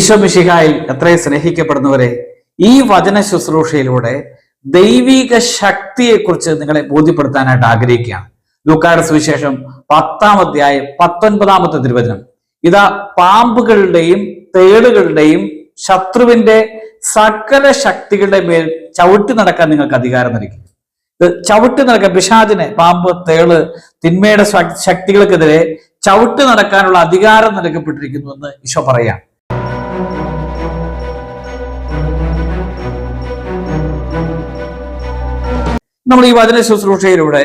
ഈശോ എത്രയും സ്നേഹിക്കപ്പെടുന്നവരെ ഈ വചന ശുശ്രൂഷയിലൂടെ ദൈവിക ശക്തിയെക്കുറിച്ച് നിങ്ങളെ ബോധ്യപ്പെടുത്താനായിട്ട് ആഗ്രഹിക്കുകയാണ്. ലൂക്കാട് സുവിശേഷം പത്താം അധ്യായം പത്തൊൻപതാമത്തെ തിരുവചനം. ഇതാ പാമ്പുകളുടെയും തേടുകളുടെയും ശത്രുവിന്റെ സകല ശക്തികളുടെ മേൽ ചവിട്ടി നടക്കാൻ നിങ്ങൾക്ക് അധികാരം നൽകി. ചവിട്ടി നടക്കാൻ പിശാചിനെ പാമ്പ് തേൾ തിന്മയുടെ ശക്തികൾക്കെതിരെ ചവിട്ടി നടക്കാനുള്ള അധികാരം നൽകപ്പെട്ടിരിക്കുന്നു എന്ന് ഈശോ പറയാം നമ്മൾ ഈ വചന ശുശ്രൂഷയിലൂടെ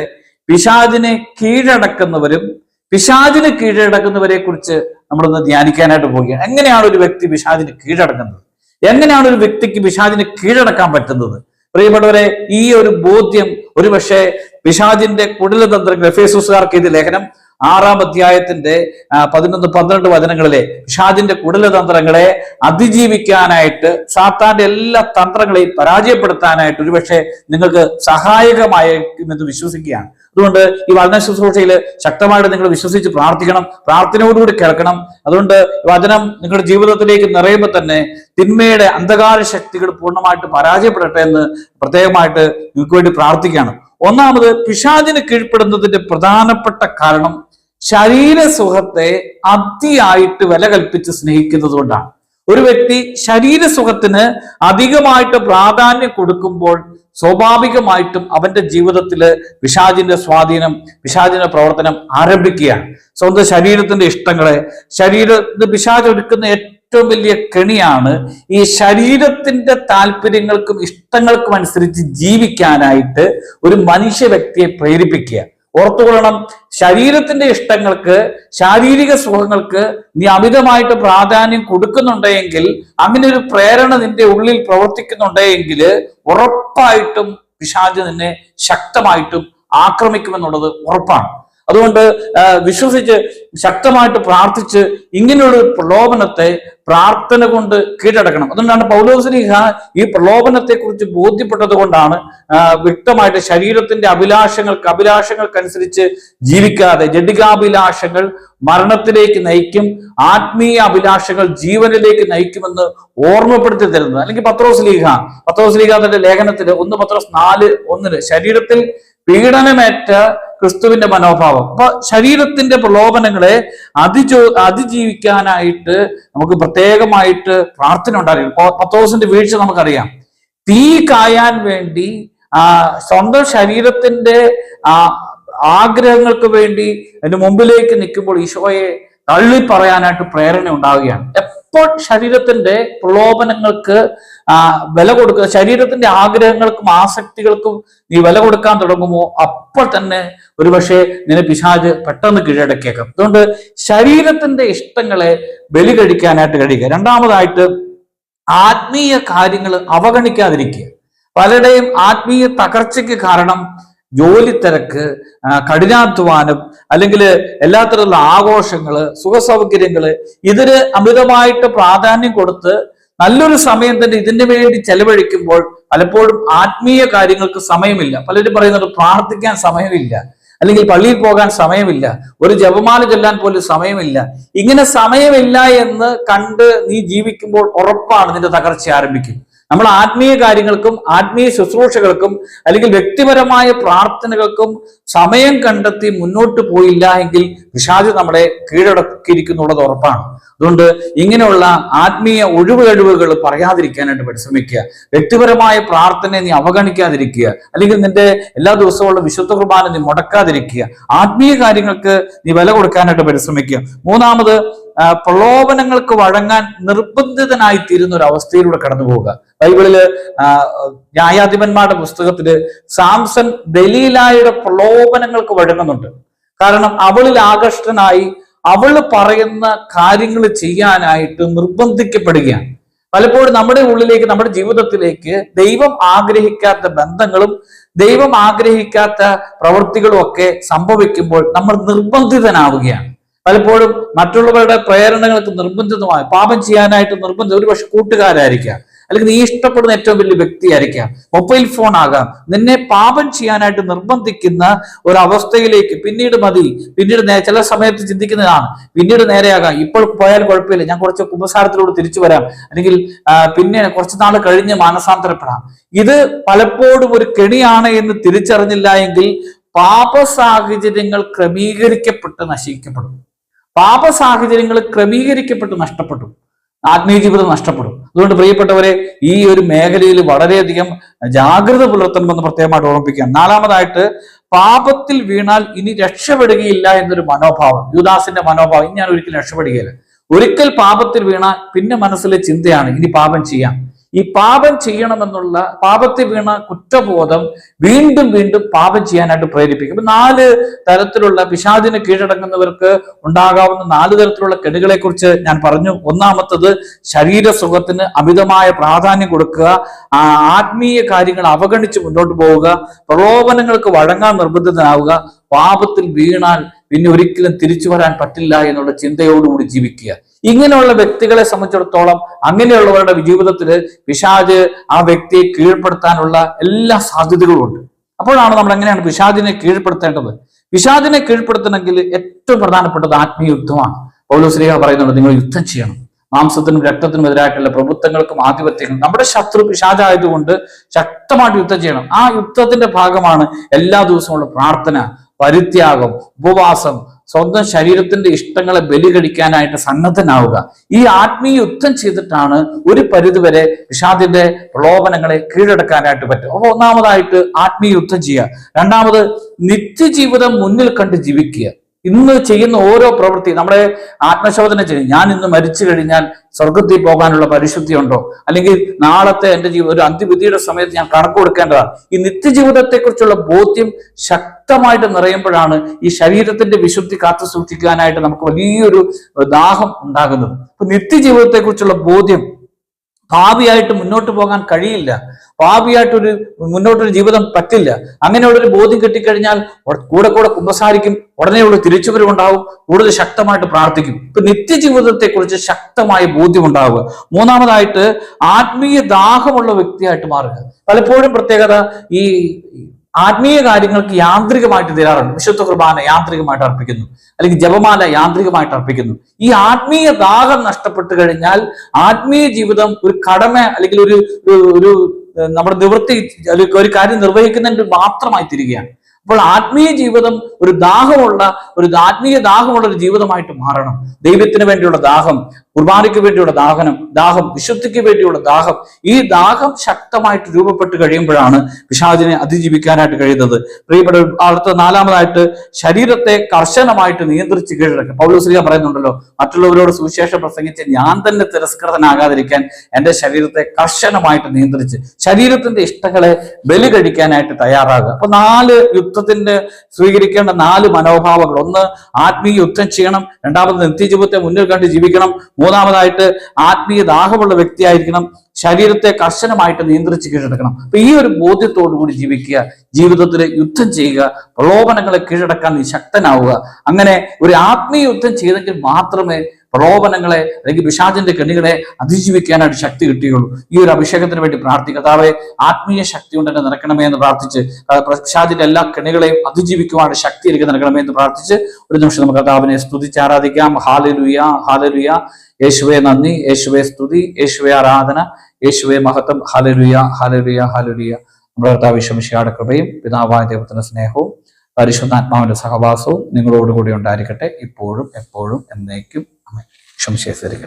പിശാദിനെ കീഴടക്കുന്നവരും പിശാദിനെ കീഴടക്കുന്നവരെ കുറിച്ച് നമ്മളൊന്ന് ധ്യാനിക്കാനായിട്ട് പോവുകയാണ്. എങ്ങനെയാണ് ഒരു വ്യക്തി പിശാദിന് കീഴടക്കുന്നത്? എങ്ങനെയാണ് ഒരു വ്യക്തിക്ക് പിശാദിന് കീഴടക്കാൻ പറ്റുന്നത്? പ്രിയപ്പെട്ടവരെ ഈ ഒരു ബോധ്യം ഒരുപക്ഷെ പിശാചിന്റെ കുടിലതന്ത്രങ്ങൾ എഫേസുകാർക്ക് ഇത് ലേഖനം ആറാം അധ്യായത്തിന്റെ പതിനൊന്ന് പന്ത്രണ്ട് വചനങ്ങളിലെ പിശാചിന്റെ കുടലതന്ത്രങ്ങളെ അതിജീവിക്കാനായിട്ട് സാത്താന്റെ എല്ലാ തന്ത്രങ്ങളെയും പരാജയപ്പെടുത്താനായിട്ട് ഒരുപക്ഷെ നിങ്ങൾക്ക് സഹായകമായിരിക്കുമെന്ന് വിശ്വസിക്കുകയാണ്. അതുകൊണ്ട് ഈ വചന ശുശ്രൂഷയിൽ ശക്തമായിട്ട് നിങ്ങൾ വിശ്വസിച്ച് പ്രാർത്ഥിക്കണം പ്രാർത്ഥനയോടുകൂടി കേൾക്കണം. അതുകൊണ്ട് വചനം നിങ്ങളുടെ ജീവിതത്തിലേക്ക് നിറയുമ്പോൾ തന്നെ തിന്മയുടെ അന്ധകാര ശക്തികൾ പൂർണമായിട്ട് പരാജയപ്പെടട്ടെ എന്ന് പ്രത്യേകമായിട്ട് നിങ്ങൾക്ക് വേണ്ടി പ്രാർത്ഥിക്കുകയാണ്. ഒന്നാമത് പിശാചിന് കീഴ്പ്പെടുന്നതിന്റെ പ്രധാനപ്പെട്ട കാരണം ശരീരസുഖത്തെ അതിയായിട്ട് വില കൽപ്പിച്ച് സ്നേഹിക്കുന്നത് കൊണ്ടാണ്. ഒരു വ്യക്തി ശരീര സുഖത്തിന് അധികമായിട്ട് പ്രാധാന്യം കൊടുക്കുമ്പോൾ സ്വാഭാവികമായിട്ടും അവന്റെ ജീവിതത്തിൽ പിശാചിന്റെ സ്വാധീനം പിശാചിന്റെ പ്രവർത്തനം ആരംഭിക്കുകയാണ്. സ്വന്തം ശരീരത്തിന്റെ ഇഷ്ടങ്ങളെ ശരീരത്തിന് പിശാജ് ഒരുക്കുന്ന ഏറ്റവും വലിയ കെണിയാണ് ഈ ശരീരത്തിന്റെ താല്പര്യങ്ങൾക്കും ഇഷ്ടങ്ങൾക്കും അനുസരിച്ച് ജീവിക്കാനായിട്ട് ഒരു മനുഷ്യ വ്യക്തിയെ പ്രേരിപ്പിക്കുക. ഓർത്തുകൊള്ളണം ശരീരത്തിന്റെ ഇഷ്ടങ്ങൾക്ക് ശാരീരിക സുഖങ്ങൾക്ക് നീ അമിതമായിട്ട് പ്രാധാന്യം കൊടുക്കുന്നുണ്ടെങ്കിൽ അങ്ങനെ ഒരു പ്രേരണ നിന്റെ ഉള്ളിൽ പ്രവർത്തിക്കുന്നുണ്ടെങ്കിൽ ഉറപ്പായിട്ടും പിശാജ് നിന്നെ ശക്തമായിട്ടും ആക്രമിക്കുമെന്നുള്ളത് ഉറപ്പാണ്. അതുകൊണ്ട് വിശ്വസിച്ച് ശക്തമായിട്ട് പ്രാർത്ഥിച്ച് ഇങ്ങനെയുള്ള പ്രലോഭനത്തെ പ്രാർത്ഥന കൊണ്ട് കീഴടക്കണം. അതുകൊണ്ടാണ് പൗലോസ്ലിഹ ഈ പ്രലോഭനത്തെ കുറിച്ച് ബോധ്യപ്പെട്ടത് കൊണ്ടാണ് വ്യക്തമായിട്ട് ശരീരത്തിന്റെ അഭിലാഷങ്ങൾക്ക് അഭിലാഷങ്ങൾക്കനുസരിച്ച് ജീവിക്കാതെ ജഡികാഭിലാഷങ്ങൾ മരണത്തിലേക്ക് നയിക്കും ആത്മീയ അഭിലാഷങ്ങൾ ജീവനിലേക്ക് നയിക്കുമെന്ന് ഓർമ്മപ്പെടുത്തി തരുന്നത്. അല്ലെങ്കിൽ പത്രോസ് ലീഹ പത്രോസ് ലീഹ തന്റെ ലേഖനത്തിൽ ഒന്ന് പത്രോസ് നാല് ഒന്നിന് ശരീരത്തിൽ പീഡനമേറ്റ ക്രിസ്തുവിന്റെ മനോഭാവം. അപ്പൊ ശരീരത്തിന്റെ പ്രലോഭനങ്ങളെ അതിജോ അതിജീവിക്കാനായിട്ട് നമുക്ക് പ്രത്യേകമായിട്ട് പ്രാർത്ഥന ഉണ്ടായിരുന്നു പത്തോസിന്റെ വീഴ്ച നമുക്കറിയാം. തീ കായാൻ വേണ്ടി ആ സ്വന്തം ശരീരത്തിന്റെ ആ ആഗ്രഹങ്ങൾക്ക് വേണ്ടി അതിന്റെ മുമ്പിലേക്ക് നിൽക്കുമ്പോൾ ഈശോയെ തള്ളി പറയാനായിട്ട് പ്രേരണ ഉണ്ടാവുകയാണ്. എപ്പോൾ ശരീരത്തിന്റെ പ്രലോഭനങ്ങൾക്ക് വില കൊടുക്കുക ശരീരത്തിന്റെ ആഗ്രഹങ്ങൾക്കും ആസക്തികൾക്കും നീ വില കൊടുക്കാൻ തുടങ്ങുമോ അപ്പോൾ തന്നെ ഒരുപക്ഷെ നിന്നെ പിശാജ് പെട്ടെന്ന് കീഴടക്കിയേക്കാം. അതുകൊണ്ട് ശരീരത്തിന്റെ ഇഷ്ടങ്ങളെ ബലി കഴിക്കാനായിട്ട് കഴിയുക. രണ്ടാമതായിട്ട് ആത്മീയ കാര്യങ്ങൾ അവഗണിക്കാതിരിക്കുക. പലരുടെയും ആത്മീയ തകർച്ചയ്ക്ക് കാരണം ജോലി തിരക്ക് കഠിനാധ്വാനം അല്ലെങ്കിൽ എല്ലാത്തരത്തിലുള്ള ആഘോഷങ്ങൾ സുഖസൗകര്യങ്ങൾ ഇതിന് അമിതമായിട്ട് പ്രാധാന്യം കൊടുത്ത് നല്ലൊരു സമയം തന്നെ ഇതിന് വേണ്ടി ചെലവഴിക്കുമ്പോൾ പലപ്പോഴും ആത്മീയ കാര്യങ്ങൾക്ക് സമയമില്ല. പലരും പറയുന്നത് പ്രാർത്ഥിക്കാൻ സമയമില്ല. അല്ലെങ്കിൽ പള്ളിയിൽ പോകാൻ സമയമില്ല. ഒരു ജപമാല ചൊല്ലാൻ പോലും സമയമില്ല. ഇങ്ങനെ സമയമില്ല എന്ന് കണ്ട് നീ ജീവിക്കുമ്പോൾ ഉറപ്പാണ് നിന്റെ തകർച്ച ആരംഭിക്കും. നമ്മൾ ആത്മീയ കാര്യങ്ങൾക്കും ആത്മീയ ശുശ്രൂഷകൾക്കും അല്ലെങ്കിൽ വ്യക്തിപരമായ പ്രാർത്ഥനകൾക്കും സമയം കണ്ടെത്തി മുന്നോട്ട് പോയില്ല എങ്കിൽ വിഷാദി നമ്മളെ കീഴടക്കിയിരിക്കുന്നുള്ളത് ഉറപ്പാണ്. അതുകൊണ്ട് ഇങ്ങനെയുള്ള ആത്മീയ ഒഴിവ് കഴിവുകൾ പറയാതിരിക്കാനായിട്ട് പരിശ്രമിക്കുക. വ്യക്തിപരമായ പ്രാർത്ഥനയെ നീ അവഗണിക്കാതിരിക്കുക. അല്ലെങ്കിൽ നിന്റെ എല്ലാ ദിവസവും വിശുദ്ധ കുർബാന നീ മുടക്കാതിരിക്കുക. ആത്മീയ കാര്യങ്ങൾക്ക് നീ വില കൊടുക്കാനായിട്ട് പരിശ്രമിക്കുക. മൂന്നാമത് പ്രലോഭനങ്ങൾക്ക് വഴങ്ങാൻ നിർബന്ധിതനായി തീരുന്ന ഒരു അവസ്ഥയിലൂടെ കടന്നു പോവുക ബൈബിളിൽ ന്യായാധിപന്മാരുടെ പുസ്തകത്തിൽ സാംസൺ ദലീലായുടെ പ്രലോഭനങ്ങൾക്ക് വഴങ്ങുന്നുണ്ട്. കാരണം അവളിൽ ആകർഷ്ടനായി അവൾ പറയുന്ന കാര്യങ്ങൾ ചെയ്യാനായിട്ട് നിർബന്ധിക്കപ്പെടുകയാണ്. പലപ്പോഴും നമ്മുടെ ഉള്ളിലേക്ക് നമ്മുടെ ജീവിതത്തിലേക്ക് ദൈവം ആഗ്രഹിക്കാത്ത ബന്ധങ്ങളും ദൈവം ആഗ്രഹിക്കാത്ത പ്രവൃത്തികളും ഒക്കെ സംഭവിക്കുമ്പോൾ നമ്മൾ നിർബന്ധിതനാവുകയാണ്. പലപ്പോഴും മറ്റുള്ളവരുടെ പ്രേരണകൾക്ക് നിർബന്ധിതമായി പാപം ചെയ്യാനായിട്ട് നിർബന്ധിത ഒരുപക്ഷെ കൂട്ടുകാരായിരിക്കാം. അല്ലെങ്കിൽ നീ ഇഷ്ടപ്പെടുന്ന ഏറ്റവും വലിയ വ്യക്തി ആയിരിക്കാം. മൊബൈൽ ഫോൺ ആകാം. നിന്നെ പാപം ചെയ്യാനായിട്ട് നിർബന്ധിക്കുന്ന ഒരു അവസ്ഥയിലേക്ക് പിന്നീട് മതി. പിന്നീട് ചില സമയത്ത് ചിന്തിക്കുന്നതാണ് പിന്നീട് നേരെയാകാം. ഇപ്പോൾ പോയാൽ കുഴപ്പമില്ല. ഞാൻ കുറച്ച് കുമ്പസാരത്തിലൂടെ തിരിച്ചു വരാം. അല്ലെങ്കിൽ പിന്നെ കുറച്ച് നാൾ കഴിഞ്ഞ് മാനസാന്തരപ്പെടാം. ഇത് പലപ്പോഴും ഒരു കെണിയാണ് എന്ന് തിരിച്ചറിഞ്ഞില്ല എങ്കിൽ പാപ സാഹചര്യങ്ങൾ ക്രമീകരിക്കപ്പെട്ട് നശിക്കപ്പെടും. പാപ സാഹചര്യങ്ങൾ ക്രമീകരിക്കപ്പെട്ട് നഷ്ടപ്പെട്ടു ആത്മീയ ജീവിതം നഷ്ടപ്പെടും. അതുകൊണ്ട് പ്രിയപ്പെട്ടവരെ ഈ ഒരു മേഖലയിൽ വളരെയധികം ജാഗ്രത പുലർത്തണമെന്ന് പ്രത്യേകമായിട്ട് ഓർമ്മിപ്പിക്കാം നാലാമതായിട്ട് പാപത്തിൽ വീണാൽ ഇനി രക്ഷപ്പെടുകയില്ല എന്നൊരു മനോഭാവം. യുദാസിന്റെ മനോഭാവം ഇനി ഞാൻ ഒരിക്കലും രക്ഷപ്പെടുകയില്ല. ഒരിക്കൽ പാപത്തിൽ വീണാൽ പിന്നെ മനസ്സിലെ ചിന്തയാണ് ഇനി പാപം ചെയ്യാം. ഈ പാപം ചെയ്യണമെന്നുള്ള പാപത്തിൽ വീണ കുറ്റബോധം വീണ്ടും വീണ്ടും പാപം ചെയ്യാനായിട്ട് പ്രേരിപ്പിക്കും. നാല് തരത്തിലുള്ള പിശാദിനെ കീഴടങ്ങുന്നവർക്ക് ഉണ്ടാകാവുന്ന നാല് തരത്തിലുള്ള കെടുകളെ കുറിച്ച് ഞാൻ പറഞ്ഞു. ഒന്നാമത്തത് ശരീര സുഖത്തിന് അമിതമായ പ്രാധാന്യം കൊടുക്കുക ആത്മീയ കാര്യങ്ങൾ അവഗണിച്ച് മുന്നോട്ട് പോവുക പ്രലോഭനങ്ങൾക്ക് വഴങ്ങാൻ നിർബന്ധിതനാവുക പാപത്തിൽ വീണാൽ പിന്നെ ഒരിക്കലും തിരിച്ചു വരാൻ പറ്റില്ല എന്നുള്ള ചിന്തയോടുകൂടി ജീവിക്കുക. ഇങ്ങനെയുള്ള വ്യക്തികളെ സംബന്ധിച്ചിടത്തോളം അങ്ങനെയുള്ളവരുടെ ജീവിതത്തിൽ പിശാജ് ആ വ്യക്തിയെ കീഴ്പ്പെടുത്താനുള്ള എല്ലാ സാധ്യതകളും ഉണ്ട്. അപ്പോഴാണ് നമ്മൾ എങ്ങനെയാണ് പിശാദിനെ കീഴ്പ്പെടുത്തേണ്ടത്? പിശാദിനെ കീഴ്പ്പെടുത്തണമെങ്കിൽ ഏറ്റവും പ്രധാനപ്പെട്ടത് ആത്മീയ യുദ്ധമാണ്. പൗലോസ്ലിഹ പറയുന്നുണ്ട് നിങ്ങൾ യുദ്ധം ചെയ്യണം. മാംസത്തിനും രക്തത്തിനും എതിരായിട്ടുള്ള പ്രഭുത്വങ്ങൾക്കും ആധിപത്യങ്ങളും നമ്മുടെ ശത്രു പിശാചായതുകൊണ്ട് ശക്തമായിട്ട് യുദ്ധം ചെയ്യണം. ആ യുദ്ധത്തിന്റെ ഭാഗമാണ് എല്ലാ ദിവസമുള്ള പ്രാർത്ഥന പരിത്യാഗം ഉപവാസം സ്വന്തം ശരീരത്തിന്റെ ഇഷ്ടങ്ങളെ ബലി കഴിക്കാനായിട്ട് സന്നദ്ധനാവുക. ഈ ആത്മീയ യുദ്ധം ചെയ്തിട്ടാണ് ഒരു പരിധിവരെ വിഷാദിന്റെ പ്രലോഭനങ്ങളെ കീഴടക്കാനായിട്ട് പറ്റും അപ്പൊ ഒന്നാമതായിട്ട് ആത്മീയ യുദ്ധം ചെയ്യുക. രണ്ടാമത് നിത്യജീവിതം മുന്നിൽ കണ്ട് ജീവിക്കുക. ഇന്ന് ചെയ്യുന്ന ഓരോ പ്രവൃത്തി നമ്മുടെ ആത്മശോധന ചെയ്യും. ഞാൻ ഇന്ന് മരിച്ചു കഴിഞ്ഞാൽ സ്വർഗത്തിൽ പോകാനുള്ള പരിശുദ്ധി ഉണ്ടോ? അല്ലെങ്കിൽ നാളത്തെ എന്റെ ജീവിതം ഒരു അന്ത്യവിധിയുടെ സമയത്ത് ഞാൻ കണക്ക് കൊടുക്കേണ്ടതാണ്? ഈ നിത്യജീവിതത്തെക്കുറിച്ചുള്ള ബോധ്യം ശക്തമായിട്ട് നിറയുമ്പോഴാണ് ഈ ശരീരത്തിന്റെ വിശുദ്ധി കാത്തു സൂക്ഷിക്കാനായിട്ട് നമുക്ക് വലിയൊരു ദാഹം ഉണ്ടാകുന്നത്. അപ്പൊ നിത്യജീവിതത്തെക്കുറിച്ചുള്ള ബോധ്യം ഭാവിയായിട്ട് മുന്നോട്ട് പോകാൻ കഴിയില്ല. ഭാവിയായിട്ടൊരു മുന്നോട്ടൊരു ജീവിതം പറ്റില്ല. അങ്ങനെയുള്ളൊരു ബോധ്യം കിട്ടിക്കഴിഞ്ഞാൽ കൂടെ കൂടെ കുമ്പസാരിക്കും ഉടനെയുള്ള തിരിച്ചുവരവുണ്ടാവും കൂടുതൽ ശക്തമായിട്ട് പ്രാർത്ഥിക്കും. ഇപ്പൊ നിത്യജീവിതത്തെ കുറിച്ച് ശക്തമായ ബോധ്യം ഉണ്ടാവുക മൂന്നാമതായിട്ട് ആത്മീയ ദാഹമുള്ള വ്യക്തിയായിട്ട് മാറുക. പലപ്പോഴും പ്രത്യേകത ഈ ആത്മീയ കാര്യങ്ങൾക്ക് യാന്ത്രികമായിട്ട് തീരാറുണ്ട് വിശുദ്ധ കുർബാന യാന്ത്രികമായിട്ട് അർപ്പിക്കുന്നു. അല്ലെങ്കിൽ ജപമാല യാന്ത്രികമായിട്ട് അർപ്പിക്കുന്നു. ഈ ആത്മീയ ദാഹം നഷ്ടപ്പെട്ടു കഴിഞ്ഞാൽ ആത്മീയ ജീവിതം ഒരു കടമ അല്ലെങ്കിൽ ഒരു ഒരു- നമ്മുടെ നിവൃത്തി ഒരു കാര്യം നിർവഹിക്കുന്നതിന് മാത്രമായി തിരികെയാണ്. അപ്പോൾ ആത്മീയ ജീവിതം ഒരു ദാഹമുള്ള ഒരു ആത്മീയ ദാഹമുള്ള ഒരു ജീവിതമായിട്ട് മാറണം. ദൈവത്തിന് വേണ്ടിയുള്ള ദാഹം കുർബാനയ്ക്ക് വേണ്ടിയുള്ള ദാഹനം ദാഹം വിശുദ്ധിക്ക് വേണ്ടിയുള്ള ദാഹം ഈ ദാഹം ശക്തമായിട്ട് രൂപപ്പെട്ട് കഴിയുമ്പോഴാണ് പിശാചിനെ അതിജീവിക്കാനായിട്ട് കഴിയുന്നത്. പ്രിയപ്പെട്ട അടുത്ത നാലാമതായിട്ട് ശരീരത്തെ കർശനമായിട്ട് നിയന്ത്രിച്ച് കീഴടക്കുക. പൗലോസ്ലിയ പറയുന്നുണ്ടല്ലോ മറ്റുള്ളവരോട് സുവിശേഷം പ്രസംഗിച്ച് ഞാൻ തന്നെ തിരസ്കൃതനാകാതിരിക്കാൻ എന്റെ ശരീരത്തെ കർശനമായിട്ട് നിയന്ത്രിച്ച് ശരീരത്തിന്റെ ഇഷ്ടങ്ങളെ ബലി കഴിക്കാനായിട്ട് തയ്യാറാകുക. അപ്പൊ നാല് യുദ്ധത്തിന്റെ സ്വീകരിക്കേണ്ട നാല് മനോഭാവങ്ങൾ. ഒന്ന് ആത്മീയ യുദ്ധം ചെയ്യണം. രണ്ടാമത് നിത്യജീവിതത്തെ മുന്നിൽ കണ്ട് ജീവിക്കണം. മൂന്നാമതായിട്ട് ആത്മീയ ദാഹമുള്ള വ്യക്തിയായിരിക്കണം. ശരീരത്തെ കർശനമായിട്ട് നിയന്ത്രിച്ച് കീഴടക്കണം. അപ്പൊ ഈ ഒരു ബോധ്യത്തോടു കൂടി ജീവിക്കുക ജീവിതത്തിൽ യുദ്ധം ചെയ്യുക പ്രലോഭനങ്ങളെ കീഴടക്കാൻ നീ ശക്തനാവുക. അങ്ങനെ ഒരു ആത്മീയ യുദ്ധം ചെയ്തെങ്കിൽ മാത്രമേ പ്രലോഭനങ്ങളെ അല്ലെങ്കിൽ പിശാചിന്റെ കെണികളെ അതിജീവിക്കാനായിട്ട് ശക്തി കിട്ടുകയുള്ളൂ ഈ ഒരു അഭിഷേകത്തിന് വേണ്ടി പ്രാർത്ഥിക്കുക കർത്താവെ ആത്മീയ ശക്തി കൊണ്ട് തന്നെ നിറക്കണമേ എന്ന് പ്രാർത്ഥിച്ച് പിശാചിന്റെ എല്ലാ കെണികളെയും അതിജീവിക്കുവാനുള്ള ശക്തി എനിക്ക് നൽകണമേ എന്ന് പ്രാർത്ഥിച്ച് ഒരു നിമിഷം നമുക്ക് കർത്താവിനെ സ്തുതിച്ച് ആരാധിക്കാം. ഹാലലുയ ഹാലലുയ. യേശുവേ നന്ദി യേശുവേ സ്തുതി യേശുവേ ആരാധന യേശുവേ മഹത്വം. ഹാലലുയ ഹാലലുയ ഹാലലുയ. നമ്മുടെ കർത്താവ് വിശ്വമിശിയുടെ കൃപയും പിതാവായ ദൈവത്തിന്റെ സ്നേഹവും പരിശുദ്ധാത്മാവിന്റെ സഹവാസവും നിങ്ങളോടുകൂടി ഉണ്ടായിരിക്കട്ടെ. ഇപ്പോഴും എപ്പോഴും എന്നേക്കും. شمس يثرك